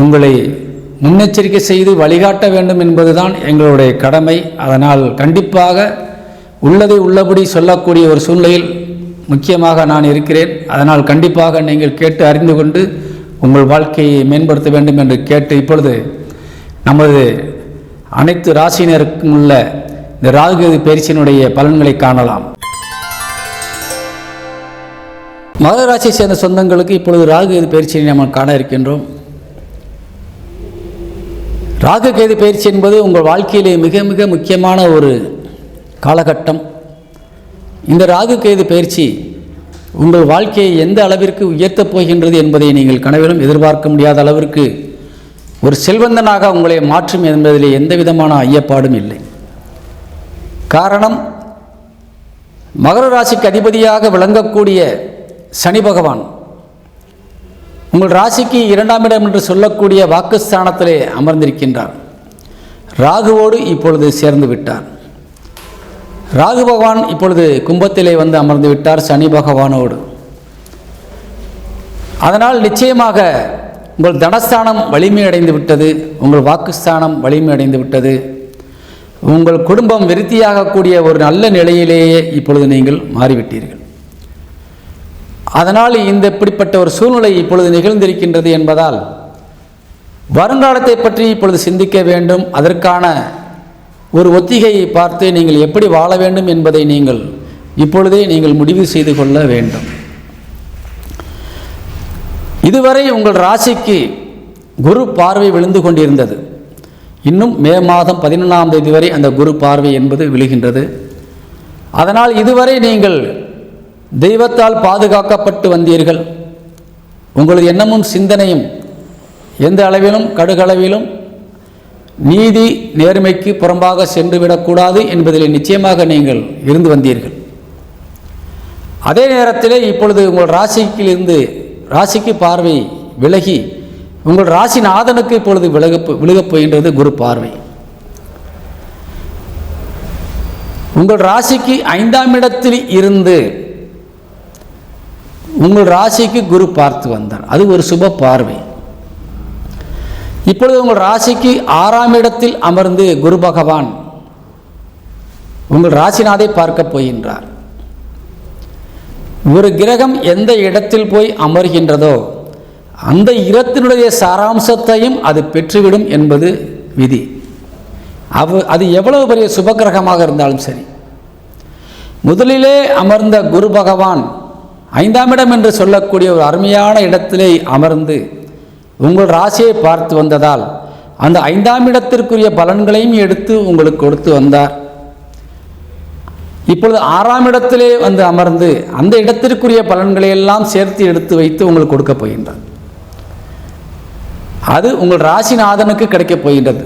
உங்களை முன்னெச்சரிக்கை செய்து வழிகாட்ட வேண்டும் என்பதுதான் எங்களுடைய கடமை. அதனால் கண்டிப்பாக உள்ளதை உள்ளபடி சொல்லக்கூடிய ஒரு சூழ்நிலையில் முக்கியமாக நான் இருக்கிறேன். அதனால் கண்டிப்பாக நீங்கள் கேட்டு அறிந்து கொண்டு உங்கள் வாழ்க்கையை மேம்படுத்த வேண்டும் என்று கேட்டு இப்பொழுது நமது அனைத்து ராசியினருக்கும் உள்ள இந்த ராகுகேது பயிற்சியினுடைய பலன்களை காணலாம். மகர ராசியை சேர்ந்த சொந்தங்களுக்கு இப்பொழுது ராகுகேது பயிற்சியை நாம் காண இருக்கின்றோம். ராகு கேது பயிற்சி என்பது உங்கள் வாழ்க்கையிலே மிக மிக முக்கியமான ஒரு காலகட்டம். இந்த ராகு கேது பயிற்சி உங்கள் வாழ்க்கையை எந்த அளவிற்கு உயர்த்தப் போகின்றது என்பதை நீங்கள் கனவிலும் எதிர்பார்க்க முடியாத அளவிற்கு ஒரு செல்வந்தனாக உங்களை மாற்றும் என்பதிலே எந்த விதமான ஐயப்பாடும் இல்லை. காரணம் மகர ராசிக்கு அதிபதியாக விளங்கக்கூடிய சனி பகவான். உங்கள் ராசிக்கு இரண்டாம் இடம் என்று சொல்லக்கூடிய வாக்குஸ்தானத்திலே அமர்ந்திருக்கின்றார். ராகுவோடு இப்பொழுது சேர்ந்து விட்டார். ராகு பகவான் இப்பொழுது கும்பத்திலே வந்து அமர்ந்து விட்டார் சனி பகவானோடு. அதனால் நிச்சயமாக உங்கள் தனஸ்தானம் வலிமை அடைந்து விட்டது உங்கள் வாக்குஸ்தானம் வலிமை அடைந்து விட்டது. உங்கள் குடும்பம் விருத்தியாகக்கூடிய ஒரு நல்ல நிலையிலேயே இப்பொழுது நீங்கள் மாறிவிட்டீர்கள். அதனால் இந்த இப்படிப்பட்ட ஒரு சூழ்நிலை இப்பொழுது நிகழ்ந்திருக்கின்றது என்பதால் வருங்காலத்தை பற்றி இப்பொழுது சிந்திக்க வேண்டும். அதற்கான ஒரு ஒத்திகையை பார்த்து நீங்கள் எப்படி வாழ வேண்டும் என்பதை நீங்கள் இப்பொழுதே நீங்கள் முடிவு செய்து கொள்ள வேண்டும். இதுவரை உங்கள் ராசிக்கு குரு பார்வை விழுந்து கொண்டிருந்தது. இன்னும் மே மாதம் பதினொன்றாம் தேதி வரை அந்த குரு பார்வை என்பது விழுகின்றது. அதனால் இதுவரை நீங்கள் தெய்வத்தால் பாதுகாக்கப்பட்டு வந்தீர்கள். உங்களது எண்ணமும் சிந்தனையும் எந்த அளவிலும் கடுகளவிலும் நீதி நேர்மைக்கு புறம்பாக சென்று விடக்கூடாது என்பதில் நிச்சயமாக நீங்கள் இருந்து வந்தீர்கள். அதே நேரத்திலே இப்பொழுது உங்கள் ராசிக்கிலிருந்து ராசிக்கு பார்வை விலகி உங்கள் ராசி நாதனுக்கு இப்பொழுது விலக விழுகப் போகின்றது குரு பார்வை. உங்கள் ராசிக்கு ஐந்தாம் இடத்தில் இருந்து உங்கள் ராசிக்கு குரு பார்த்து வந்தார். அது ஒரு சுப பார்வை. இப்பொழுது உங்கள் ராசிக்கு ஆறாம் இடத்தில் அமர்ந்து குரு பகவான் உங்கள் ராசிநாதை பார்க்க போகின்றார். ஒரு கிரகம் எந்த இடத்தில் போய் அமர்கின்றதோ அந்த இடத்தினுடைய சாராம்சத்தையும் அது பெற்றுவிடும் என்பது விதி. அவ அது எவ்வளவு பெரிய சுபகிரகமாக இருந்தாலும் சரி. முதலிலே அமர்ந்த குரு பகவான் ஐந்தாம் இடம் என்று சொல்லக்கூடிய ஒரு அருமையான இடத்திலே அமர்ந்து உங்கள் ராசியை பார்த்து வந்ததால் அந்த ஐந்தாம் இடத்திற்குரிய பலன்களையும் எடுத்து உங்களுக்கு கொடுத்து வந்தார். இப்பொழுது ஆறாம் இடத்திலே வந்து அமர்ந்து அந்த இடத்திற்குரிய பலன்களை எல்லாம் சேர்த்து எடுத்து வைத்து உங்களுக்கு கொடுக்க போகின்றார் அது உங்கள் ராசிநாதனுக்கு கிடைக்கப் போகின்றது.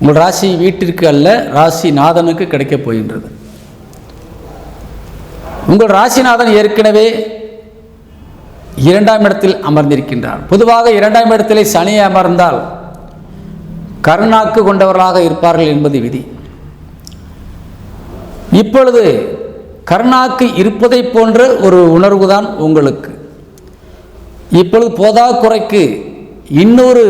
உங்கள் ராசி வீட்டிற்கு அல்ல ராசி நாதனுக்கு கிடைக்கப் போகின்றது. உங்கள் ராசிநாதன் ஏற்கனவே இரண்டாம் இடத்தில் அமர்ந்திருக்கின்றார். பொதுவாக இரண்டாம் இடத்திலே சனி அமர்ந்தால் கருணாக்கு கொண்டவர்களாக இருப்பார்கள் என்பது விதி. இப்பொழுது கருணாக்கு இருப்பதை போன்ற ஒரு உணர்வு தான் உங்களுக்கு. இப்பொழுது போதாக்குறைக்கு இன்னொரு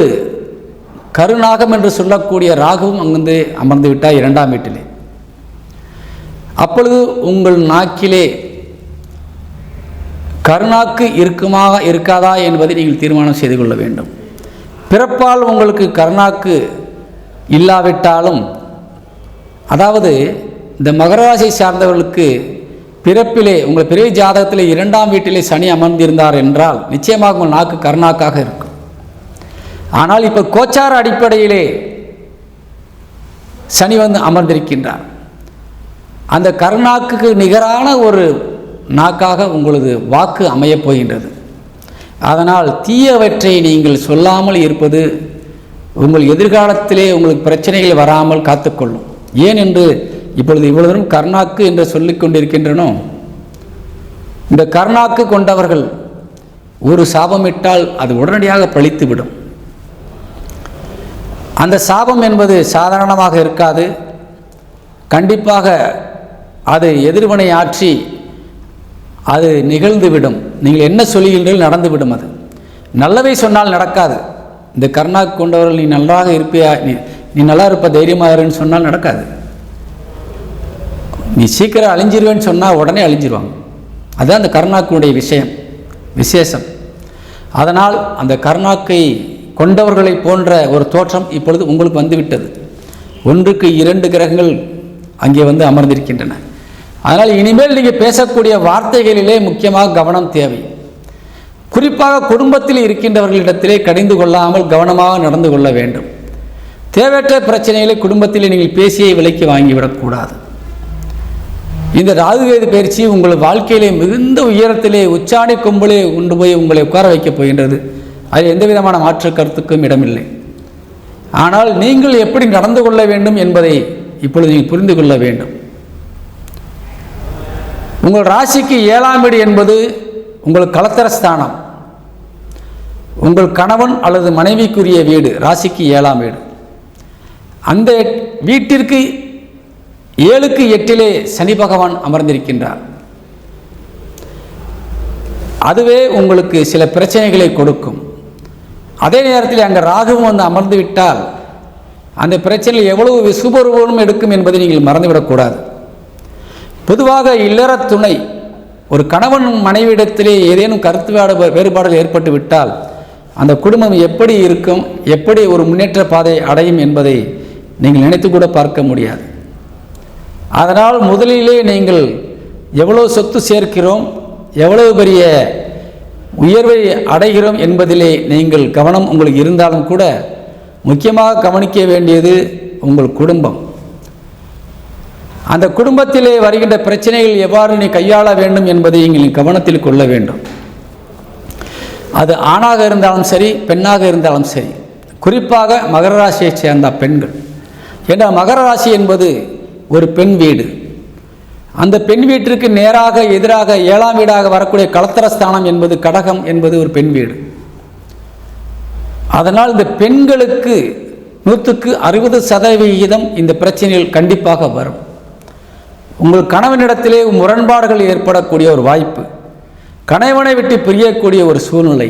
கருநாகம் என்று சொல்லக்கூடிய ராகுவும் அங்கிருந்து அமர்ந்து விட்டார் இரண்டாம் வீட்டிலே. அப்பொழுது உங்கள் நாக்கிலே கருணாக்கு இருக்குமாக இருக்காதா என்பதை நீங்கள் தீர்மானம் செய்து கொள்ள வேண்டும். பிறப்பால் உங்களுக்கு கருணாக்கு இல்லாவிட்டாலும் அதாவது இந்த மகராசை சார்ந்தவர்களுக்கு பிறப்பிலே உங்கள் பிறவி ஜாதகத்திலே இரண்டாம் வீட்டிலே சனி அமர்ந்திருந்தார் என்றால் நிச்சயமாக உங்கள் நாக்கு கருணாக்காக இருக்கும். ஆனால் இப்போ கோச்சார அடிப்படையிலே சனி வந்து அமர்ந்திருக்கின்றார். அந்த கருணாக்குக்கு நிகரான ஒரு நாக்காக உங்களது வாக்கு அமையப் போகின்றது. அதனால் தீயவற்றை நீங்கள் சொல்லாமல் இருப்பது உங்கள் எதிர்காலத்திலே உங்களுக்கு பிரச்சனைகள் வராமல் காத்துக்கொள்ளும். ஏன் என்று இப்பொழுது இவ்வளவு தூரம் கர்ணாக்கு என்று சொல்லிக் கொண்டிருக்கின்றனோ? இந்த கர்ணாக்கு கொண்டவர்கள் ஒரு சாபமிட்டால் அது உடனடியாக பழித்துவிடும். அந்த சாபம் என்பது சாதாரணமாக இருக்காது. கண்டிப்பாக அது எதிர்வினை ஆற்றி அது நிகழ்ந்துவிடும். நீங்கள் என்ன சொல்லுகின்றீர்கள் நடந்துவிடும் அது. நல்லவை சொன்னால் நடக்காது. இந்த கர்ணா கொண்டவர்கள் நீ நன்றாக இருப்பியா? நீ நீ நல்லா இருப்ப தைரியமாக இருன்னு சொன்னால் நடக்காது. நீ சீக்கிரம் அழிஞ்சிருவேன்னு சொன்னால் உடனே அழிஞ்சிருவாங்க. அதுதான் அந்த கர்ணாக்குனுடைய விஷயம் விசேஷம். அதனால் அந்த கர்ணாக்கை கொண்டவர்களை போன்ற ஒரு தோற்றம் இப்பொழுது உங்களுக்கு வந்துவிட்டது. ஒன்றுக்கு இரண்டு கிரகங்கள் அங்கே வந்து அமர்ந்திருக்கின்றன. அதனால் இனிமேல் நீங்கள் பேசக்கூடிய வார்த்தைகளிலே முக்கியமாக கவனம் தேவை. குறிப்பாக குடும்பத்தில் இருக்கின்றவர்களிடத்திலே கடிந்து கொள்ளாமல் கவனமாக நடந்து கொள்ள வேண்டும். தேவையற்ற பிரச்சனைகளை குடும்பத்தில் நீங்கள் பேசியை விலைக்கு வாங்கிவிடக்கூடாது இந்த ராகுகேது பயிற்சி உங்கள் வாழ்க்கையிலே மிகுந்த உயரத்திலே உச்சாணி கொம்பிலே கொண்டு போய் உங்களை உட்கார வைக்கப் போகின்றது. அதில் எந்த விதமான மாற்று கருத்துக்கும் இடமில்லை. ஆனால் நீங்கள் எப்படி நடந்து கொள்ள வேண்டும் என்பதை இப்பொழுது நீங்கள் புரிந்து கொள்ள வேண்டும். உங்கள் ராசிக்கு ஏழாம் வீடு என்பது உங்கள் கலத்தர ஸ்தானம். உங்கள் கணவன் அல்லது மனைவிக்குரிய வீடு ராசிக்கு ஏழாம் வீடு. அந்த வீட்டிற்கு ஏழுக்கு எட்டிலே சனி பகவான் அமர்ந்திருக்கின்றார். அதுவே உங்களுக்கு சில பிரச்சனைகளை கொடுக்கும். அதே நேரத்தில் அங்கே ராகுவும் வந்து அமர்ந்து விட்டால் அந்த பிரச்சனையில் எவ்வளவு விசுபருவனும் எடுக்கும் என்பதை நீங்கள் மறந்துவிடக்கூடாது. பொதுவாக இல்லற துணை ஒரு கணவன் மனைவியிடத்திலே ஏதேனும் கருத்து வேறுபாடுகள் ஏற்பட்டு விட்டால் அந்த குடும்பம் எப்படி இருக்கும் எப்படி ஒரு முன்னேற்ற பாதை அடையும் என்பதை நீங்கள் நினைத்து கூட பார்க்க முடியாது. அதனால் முதலிலே நீங்கள் எவ்வளோ சொத்து சேர்க்கிறோம் எவ்வளவு பெரிய உயர்வை அடைகிறோம் என்பதிலே நீங்கள் கவனம் உங்களுக்கு இருந்தாலும் கூட முக்கியமாக கவனிக்க வேண்டியது உங்கள் குடும்பம். அந்த குடும்பத்திலே வருகின்ற பிரச்சனைகள் எவ்வாறு நீ கையாள வேண்டும் என்பதை நீங்கள் கவனத்தில் கொள்ள வேண்டும். அது ஆணாக இருந்தாலும் சரி பெண்ணாக இருந்தாலும் சரி. குறிப்பாக மகர ராசியைச் சேர்ந்த பெண்கள். ஏன்னா மகர ராசி என்பது ஒரு பெண் வீடு. அந்த பெண் வீட்டிற்கு நேராக எதிராக ஏழாம் வீடாக வரக்கூடிய களத்திரஸ்தானம் என்பது கடகம் என்பது ஒரு பெண் வீடு. அதனால் இந்த பெண்களுக்கு நூற்றுக்கு அறுபது சதவிகிதம் இந்த பிரச்சனைகள் கண்டிப்பாக வரும். உங்கள் கணவனிடத்திலே முரண்பாடுகள் ஏற்படக்கூடிய ஒரு வாய்ப்பு கணவனை விட்டு பிரியக்கூடிய ஒரு சூழ்நிலை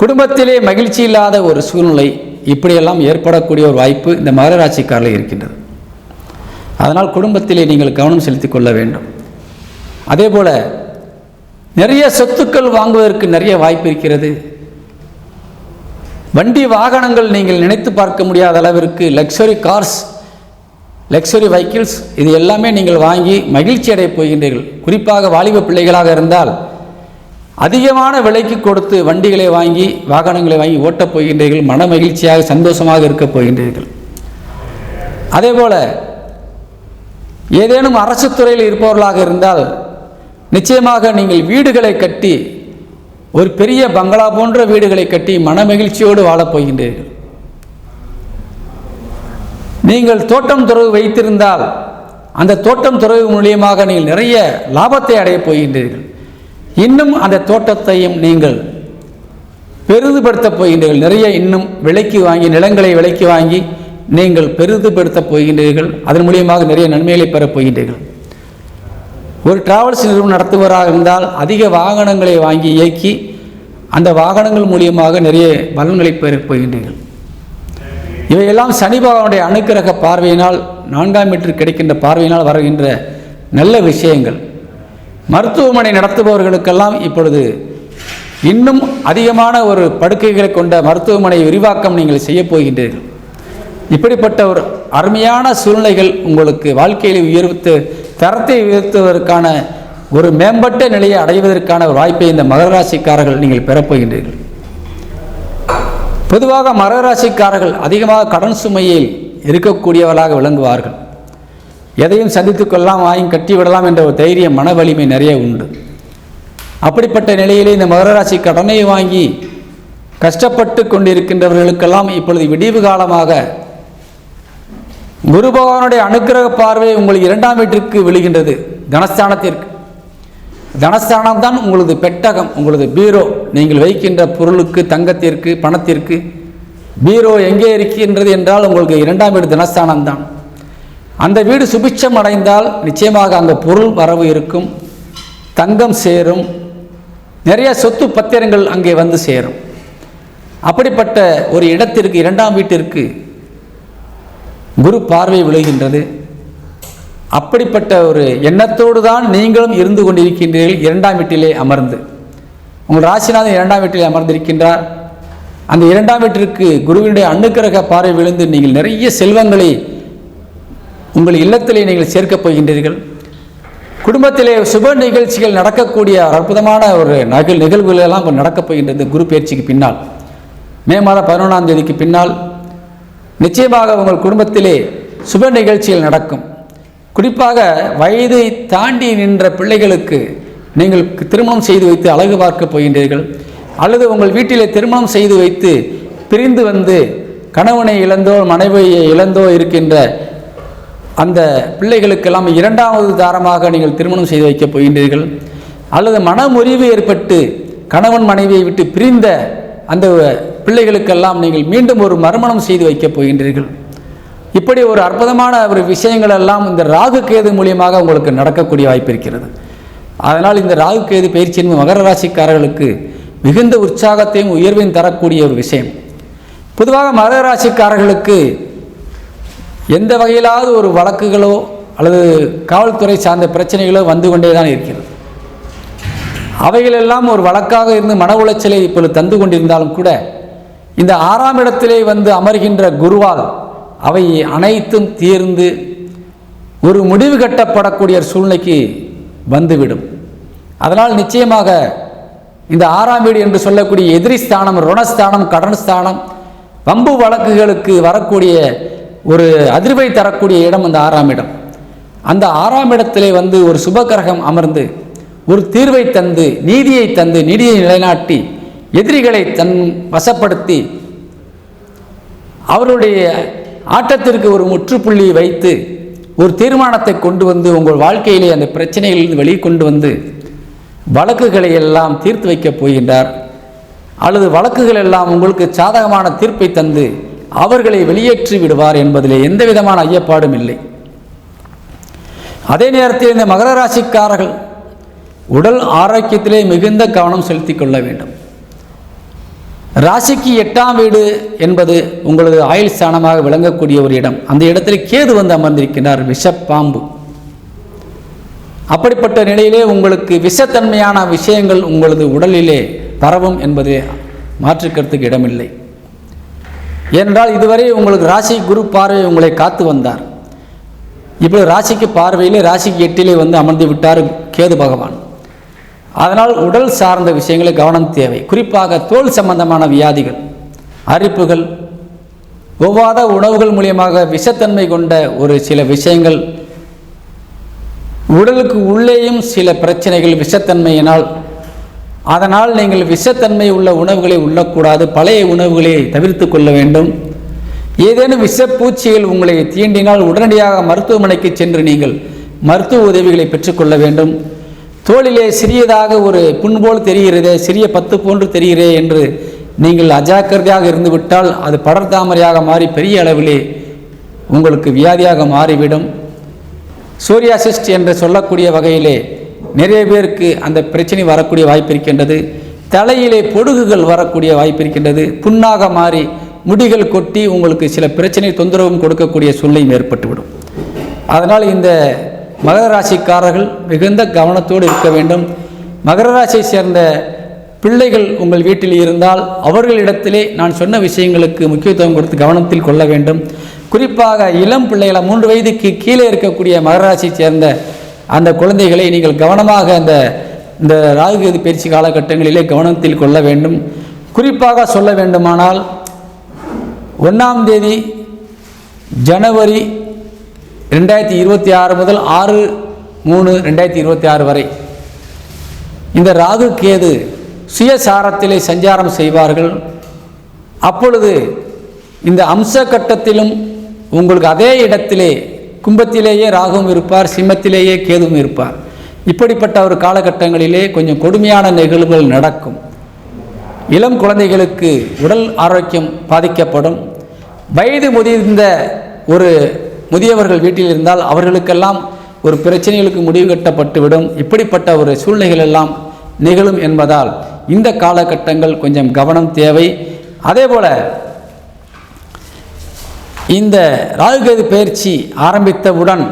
குடும்பத்திலே மகிழ்ச்சி இல்லாத ஒரு சூழ்நிலை இப்படியெல்லாம் ஏற்படக்கூடிய ஒரு வாய்ப்பு இந்த மகர ராசிக்காரில் இருக்கின்றது. அதனால் குடும்பத்திலே நீங்கள் கவனம் செலுத்திக் கொள்ள வேண்டும். அதே போல் நிறைய சொத்துக்கள் வாங்குவதற்கு நிறைய வாய்ப்பு இருக்கிறது. வண்டி வாகனங்கள் நீங்கள் நினைத்து பார்க்க முடியாத அளவிற்கு லக்ஸரி கார்ஸ் லக்ஸரி வெஹிக்கிள்ஸ் இது எல்லாமே நீங்கள் வாங்கி மகிழ்ச்சி அடையப் போகின்றீர்கள். குறிப்பாக வாலிப பிள்ளைகளாக இருந்தால் அதிகமான விலைக்கு கொடுத்து வண்டிகளை வாங்கி வாகனங்களை வாங்கி ஓட்டப் போகின்றீர்கள். மன மகிழ்ச்சியாக சந்தோஷமாக இருக்கப் போகின்றீர்கள். அதேபோல ஏதேனும் அரசு துறையில் இருப்பவர்களாக இருந்தால் நிச்சயமாக நீங்கள் வீடுகளை கட்டி ஒரு பெரிய பங்களா போன்ற வீடுகளை கட்டி மனமகிழ்ச்சியோடு வாழப் போகின்றீர்கள். நீங்கள் தோட்டம் துறவு வைத்திருந்தால் அந்த தோட்டம் துறவு மூலியமாக நீங்கள் நிறைய லாபத்தை அடையப் போகின்றீர்கள். இன்னும் அந்த தோட்டத்தையும் நீங்கள் பெரிதுபடுத்தப் போகின்றீர்கள். நிறைய இன்னும் விலைக்கு வாங்கி நிலங்களை விலைக்கு வாங்கி நீங்கள் பெரிதுபடுத்தப் போகின்றீர்கள். அதன் மூலியமாக நிறைய நன்மைகளை பெறப் போகின்றீர்கள். ஒரு டிராவல்ஸ் நிறுவனம் நடத்துவராக இருந்தால் அதிக வாகனங்களை வாங்கி இயக்கி அந்த வாகனங்கள் மூலியமாக நிறைய பலன்களை பெறப் போகின்றீர்கள். இவையெல்லாம் சனி பகவானுடைய அனுக்கிரக பார்வையினால் நான்காம் மீட்டர் கிடைக்கின்ற பார்வையினால் வருகின்ற நல்ல விஷயங்கள். மருத்துவமனை நடத்துபவர்களுக்கெல்லாம் இப்பொழுது இன்னும் அதிகமான ஒரு படுக்கைகளை கொண்ட மருத்துவமனை விரிவாக்கம் நீங்கள் செய்யப் போகின்றீர்கள். இப்படிப்பட்ட ஒரு அருமையான சூழ்நிலைகள் உங்களுக்கு வாழ்க்கையில் உயர்த்து தரத்தை உயர்த்துவதற்கான ஒரு மேம்பட்ட நிலையை அடைவதற்கான ஒரு வாய்ப்பை இந்த மகராசிக்காரர்கள் நீங்கள் பெறப்போகின்றீர்கள் பொதுவாக மகர ராசிக்காரர்கள் அதிகமாக கடன் சுமையில் இருக்கக்கூடியவர்களாக விளங்குவார்கள். எதையும் சந்தித்து கொள்ளலாம் வாயும் கட்டி விடலாம் என்ற ஒரு தைரியம் மன வலிமை நிறைய உண்டு. அப்படிப்பட்ட நிலையிலே இந்த மகர ராசி கடனை வாங்கி கஷ்டப்பட்டு கொண்டிருக்கின்றவர்களுக்கெல்லாம் இப்பொழுது விடிவு காலமாக குரு பகவானுடைய அனுக்கிரக பார்வை உங்களுக்கு இரண்டாம் வீட்டிற்கு விழுகின்றது. தனஸ்தானத்திற்கு. தனஸ்தானம் தான் உங்களது பெட்டகம் உங்களது பீரோ. நீங்கள் வைக்கின்ற பொருளுக்கு தங்கத்திற்கு பணத்திற்கு. பீரோ எங்கே இருக்கின்றது என்றால் உங்களுக்கு இரண்டாம் வீடு தனஸ்தானம் தான் அந்த வீடு சுபிட்சம் அடைந்தால் நிச்சயமாக அங்கே பொருள் வரவு இருக்கும் தங்கம் சேரும் நிறைய சொத்து பத்திரங்கள் அங்கே வந்து சேரும். அப்படிப்பட்ட ஒரு இடத்திற்கு இரண்டாம் வீட்டிற்கு குரு பார்வை விழுகின்றது. அப்படிப்பட்ட ஒரு எண்ணத்தோடு தான் நீங்களும் இருந்து கொண்டிருக்கின்றீர்கள் இரண்டாம் வீட்டிலே அமர்ந்து. உங்கள் ராசிநாதன் இரண்டாம் வீட்டிலே அமர்ந்திருக்கின்றார். அந்த இரண்டாம் வீட்டிற்கு குருவினுடைய அணுக்கிரக பார்வை விழுந்து நீங்கள் நிறைய செல்வங்களை உங்கள் இல்லத்திலே நீங்கள் சேர்க்கப் போகின்றீர்கள். குடும்பத்திலே சுப நிகழ்ச்சிகள் நடக்கக்கூடிய அற்புதமான ஒரு நகல் நிகழ்வுகள் எல்லாம் நடக்கப் போகின்றது குரு பயிற்சிக்கு பின்னால். மே மாதம் பதினொன்றாம் தேதிக்கு பின்னால் நிச்சயமாக உங்கள் குடும்பத்திலே சுப நிகழ்ச்சிகள் நடக்கும். குறிப்பாக வயதை தாண்டி நின்ற பிள்ளைகளுக்கு நீங்கள் திருமணம் செய்து வைத்து அழகு பார்க்க போகின்றீர்கள் அல்லது உங்கள் வீட்டிலே திருமணம் செய்து வைத்து பிரிந்து வந்து கணவனை இழந்தோ மனைவியை இழந்தோ இருக்கின்ற அந்த பிள்ளைகளுக்கெல்லாம் இரண்டாவது தாரமாக நீங்கள் திருமணம் செய்து வைக்கப் போகின்றீர்கள் அல்லது மனமுறிவு ஏற்பட்டு கணவன் மனைவியை விட்டு பிரிந்த அந்த பிள்ளைகளுக்கெல்லாம் நீங்கள் மீண்டும் ஒரு மறுமணம் செய்து வைக்கப் போகின்றீர்கள். இப்படி ஒரு அற்புதமான ஒரு விஷயங்கள் எல்லாம் இந்த ராகு கேது மூலியமாக உங்களுக்கு நடக்கக்கூடிய வாய்ப்பு இருக்கிறது. அதனால் இந்த ராகு கேது பயிற்சி என்பது மகர ராசிக்காரர்களுக்கு மிகுந்த உற்சாகத்தையும் உயர்வையும் தரக்கூடிய ஒரு விஷயம். பொதுவாக மகர ராசிக்காரர்களுக்கு எந்த வகையிலாவது ஒரு வழக்குகளோ அல்லது காவல்துறை சார்ந்த பிரச்சனைகளோ வந்து கொண்டே தான் இருக்கிறது. அவைகளெல்லாம் ஒரு வழக்காக இருந்து மன உளைச்சலை இப்பொழுது தந்து கொண்டிருந்தாலும் கூட இந்த ஆறாம் இடத்திலே வந்து அமர்கின்ற குருவால் அவை அனைத்தும் தீர்ந்து ஒரு முடிவு கட்டப்படக்கூடிய சூழ்நிலைக்கு வந்துவிடும். அதனால் நிச்சயமாக இந்த ஆறாம் வீடு என்று சொல்லக்கூடிய எதிரி ஸ்தானம் ருணஸ்தானம் கடன் ஸ்தானம் வம்பு வழக்குகளுக்கு வரக்கூடிய ஒரு அதிர்வை தரக்கூடிய இடம் அந்த ஆறாம் இடம். அந்த ஆறாம் இடத்திலே வந்து ஒரு சுபகிரகம் அமர்ந்து ஒரு தீர்வை தந்து நீதியை தந்து நீதியை நிலைநாட்டி எதிரிகளை தன் வசப்படுத்தி அவருடைய ஆட்டத்திற்கு ஒரு முற்றுப்புள்ளி வைத்து ஒரு தீர்மானத்தை கொண்டு வந்து உங்கள் வாழ்க்கையிலே அந்த பிரச்சனைகளிலிருந்து வெளியே கொண்டு வந்து வழக்குகளை எல்லாம் தீர்த்து வைக்கப் போகின்றார். அல்லது வழக்குகள் எல்லாம் உங்களுக்கு சாதகமான தீர்ப்பை தந்து அவர்களை வெளியேற்றி விடுவார் என்பதிலே எந்த விதமான ஐயப்பாடும் இல்லை. அதே நேரத்தில் இந்த மகர ராசிக்காரர்கள் உடல் ஆரோக்கியத்திலே மிகுந்த கவனம் செலுத்தி கொள்ள வேண்டும். ராசிக்கு எட்டாம் வீடு என்பது உங்களது ஆயுள் ஸ்தானமாக விளங்கக்கூடிய ஒரு இடம். அந்த இடத்தில் கேது வந்து அமர்ந்திருக்கிறார் விஷப்பாம்பு. அப்படிப்பட்ட நிலையிலே உங்களுக்கு விஷத்தன்மையான விஷயங்கள் உங்களது உடலிலே பரவும் என்பது மாற்றுக்கிறதுக்கு இடமில்லை. ஏனென்றால் இதுவரை உங்களுக்கு ராசி குரு பார்வை உங்களை காத்து வந்தார். இப்பொழுது ராசிக்கு பார்வையிலே ராசிக்கு எட்டிலே வந்து அமர்ந்து விட்டார் கேது பகவான். அதனால் உடல் சார்ந்த விஷயங்களில் கவனம் தேவை. குறிப்பாக தோல் சம்பந்தமான வியாதிகள் அரிப்புகள் ஒவ்வாத உணவுகள் மூலியமாக விஷத்தன்மை கொண்ட ஒரு சில விஷயங்கள் உடலுக்கு உள்ளேயும் சில பிரச்சனைகள் விஷத்தன்மையினால் அதனால் நீங்கள் விஷத்தன்மை உள்ள உணவுகளை உள்ளக்கூடாது பழைய உணவுகளை தவிர்த்து கொள்ள வேண்டும். ஏதேனும் விஷப்பூச்சிகள் உங்களை தீண்டினால் உடனடியாக மருத்துவமனைக்கு சென்று நீங்கள் மருத்துவ உதவிகளை பெற்றுக்கொள்ள வேண்டும். தோளிலே சிறியதாக ஒரு புண் போல் தெரிகிறதே சிறிய பத்து போன்று தெரிகிறே என்று நீங்கள் அஜாக்கிரதையாக இருந்துவிட்டால் அது படர்தாமரையாக மாறி பெரிய அளவிலே உங்களுக்கு வியாதியாக மாறிவிடும். சூரியாசிஸ்ட் என்று சொல்லக்கூடிய வகையிலே நிறைய பேருக்கு அந்த பிரச்சனை வரக்கூடிய வாய்ப்பு இருக்கின்றது. தலையிலே பொடுகுகள் வரக்கூடிய வாய்ப்பு இருக்கின்றது. புண்ணாக மாறி முடிகள் கொட்டி உங்களுக்கு சில பிரச்சனை தொந்தரவும் கொடுக்கக்கூடிய சூழ்நிலையும் ஏற்பட்டுவிடும். அதனால் இந்த மகர ராசிக்காரர்கள் மிகுந்த கவனத்தோடு இருக்க வேண்டும். மகர ராசியை சேர்ந்த பிள்ளைகள் உங்கள் வீட்டில் இருந்தால் அவர்களிடத்திலே நான் சொன்ன விஷயங்களுக்கு முக்கியத்துவம் கொடுத்து கவனத்தில் கொள்ள வேண்டும். குறிப்பாக இளம் பிள்ளைகளை மூன்று வயதுக்கு கீழே இருக்கக்கூடிய மகராசியை சேர்ந்த அந்த குழந்தைகளை நீங்கள் கவனமாக அந்த இந்த ராகுகேது பயிற்சி காலகட்டங்களிலே கவனத்தில் கொள்ள வேண்டும். குறிப்பாக சொல்ல வேண்டுமானால் ஒன்றாம் தேதி ஜனவரி ரெண்டாயிரத்தி இருபத்தி ஆறு முதல் ஆறு மூணு ரெண்டாயிரத்தி இருபத்தி ஆறு வரை இந்த ராகு கேது சுயசாரத்திலே சஞ்சாரம் செய்வார்கள். அப்பொழுது இந்த அம்ச கட்டத்திலும் உங்களுக்கு அதே இடத்திலே கும்பத்திலேயே ராகுவும் இருப்பார் சிம்மத்திலேயே கேதுவும் இருப்பார். இப்படிப்பட்ட ஒரு காலகட்டங்களிலே கொஞ்சம் கொடுமையான நிகழ்வுகள் நடக்கும். இளம் குழந்தைகளுக்கு உடல் ஆரோக்கியம் பாதிக்கப்படும். வயது முதிர்ந்த ஒரு முதியவர்கள் வீட்டில் இருந்தால் அவர்களுக்கெல்லாம் ஒரு பிரச்சனைகளுக்கு முடிவு கட்டப்பட்டுவிடும். இப்படிப்பட்ட ஒரு சூழ்நிலைகள் எல்லாம் நிகழும் என்பதால் இந்த காலகட்டங்கள் கொஞ்சம் கவனம் தேவை. அதே போல் இந்த ராகுகேது பயிற்சி ஆரம்பித்தவுடன்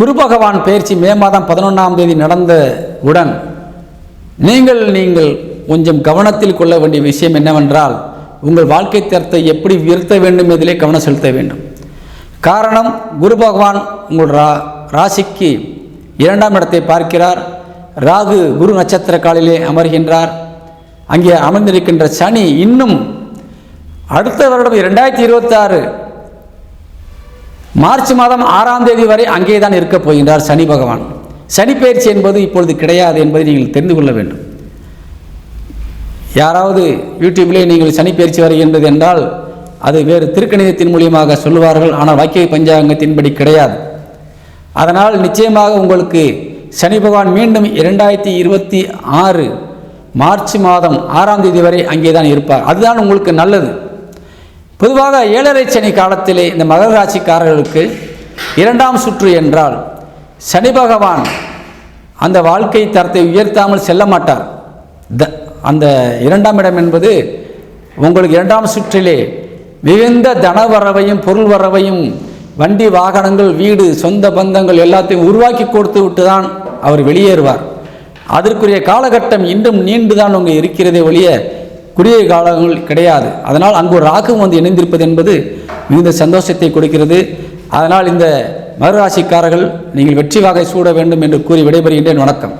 குரு பகவான் பயிற்சி மே மாதம் பதினொன்றாம் தேதி நடந்தவுடன் நீங்கள் நீங்கள் கொஞ்சம் கவனத்தில் கொள்ள வேண்டிய விஷயம் என்னவென்றால் உங்கள் வாழ்க்கை தரத்தை எப்படி உயர்த்த வேண்டும் என்பதிலே கவனம் செலுத்த வேண்டும். காரணம் குரு பகவான் உங்கள் ரா ராசிக்கு இரண்டாம் இடத்தை பார்க்கிறார். ராகு குரு நட்சத்திர காலிலே அமர்கின்றார். அங்கே அமர்ந்திருக்கின்ற சனி இன்னும் அடுத்த வருடம் இரண்டாயிரத்தி இருபத்தாறு மார்ச் மாதம் ஆறாம் தேதி வரை அங்கே தான் இருக்கப் போகின்றார் சனி பகவான். சனி பயிற்சி என்பது இப்பொழுது கிடையாது என்பதை நீங்கள் தெரிந்து கொள்ள வேண்டும். யாராவது யூடியூப்லேயே நீங்கள் சனி பயிற்சி வருகின்றது என்றால் அது வேறு திருக்கணிதத்தின் மூலியமாக சொல்லுவார்கள். ஆனால் வாக்கிய பஞ்சாங்கத்தின்படி கிடையாது. அதனால் நிச்சயமாக உங்களுக்கு சனி பகவான் மீண்டும் இரண்டாயிரத்தி இருபத்தி ஆறு மார்ச் மாதம் ஆறாம் தேதி வரை அங்கே தான் இருப்பார். அதுதான் உங்களுக்கு நல்லது. பொதுவாக ஏழரை சனி காலத்திலே இந்த மகர ராசிக்காரர்களுக்கு இரண்டாம் சுற்று என்றால் சனி பகவான் அந்த வாழ்க்கை தரத்தை உயர்த்தாமல் செல்ல மாட்டார். த அந்த இரண்டாம் இடம் என்பது உங்களுக்கு இரண்டாம் சுற்றிலே மிகுந்த தன வரவையும் பொருள் வரவையும் வண்டி வாகனங்கள் வீடு சொந்த பந்தங்கள் எல்லாத்தையும் உருவாக்கி கொடுத்து விட்டு தான் அவர் வெளியேறுவார். அதற்குரிய காலகட்டம் இன்னும் நீண்டு தான் உங்கள் இருக்கிறதே ஒழிய குறுகிய காலங்கள் கிடையாது. அதனால் அங்கு ஒரு ராகம் வந்து இணைந்திருப்பது என்பது மிகுந்த சந்தோஷத்தை கொடுக்கிறது. அதனால் இந்த மறுராசிக்காரர்கள் நீங்கள் வெற்றி வாகை சூட வேண்டும் என்று கூறி விடைபெறுகின்றேன். வணக்கம்.